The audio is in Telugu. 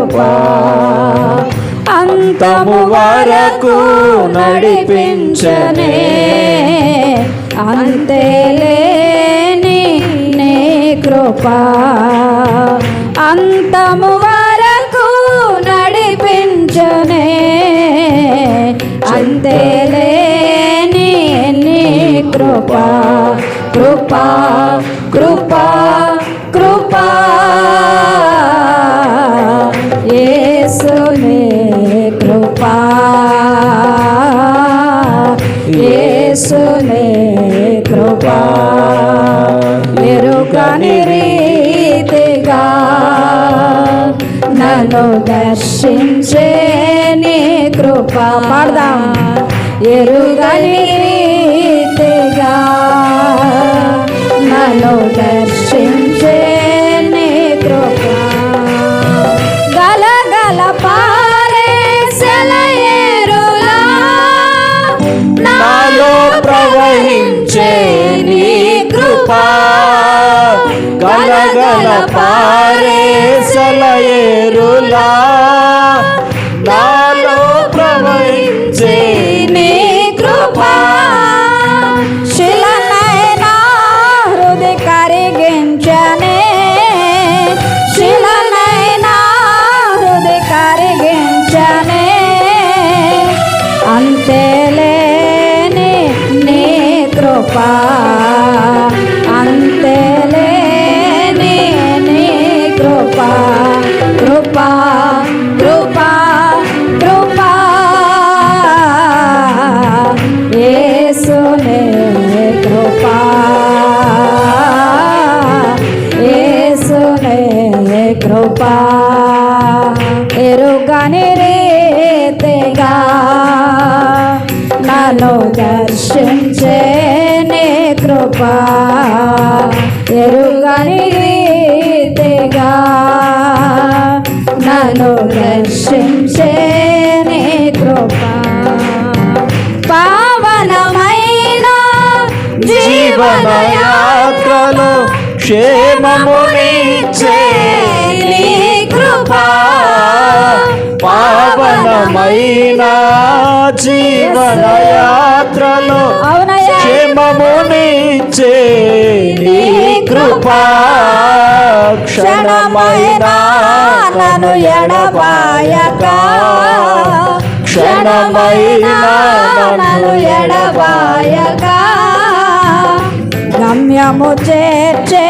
కృపా. అంతము వరకు నడిపించనే. అంతేలేని నే కృపా. అంతము వరకు నడిపించనే. అంతేలేని నీ కృపా. కృపా కృపా యేసునే కృపా. ఎరుకని రీతిగా నన్ను దర్శించే నీ కృపా. పాడదాం. ఎరుగని గలగల పారే సలయేరులా. నాలో ప్రవహించే నీ కృపా. శిలనైనా హృదయ కరిగించనే శిలనైనా హృదయ కరిగించనే అంతేలేని నీ కృపా. ఎరుగని రీతిగా నన్ను దర్శించే నీ కృపా ఎరుగని రీతిగా నన్ను దర్శించే నీ కృపా పావనమైన జీవనయాత్రలో క్షేమమునిచ్చే పావనమైన జీవన యాత్రలో క్షేమమునిచ్చే నీ కృపా క్షణమైన నన్ను ఎడబాయక. క్షణమైన నన్ను ఎడబాయక. గమ్యము చేర్చే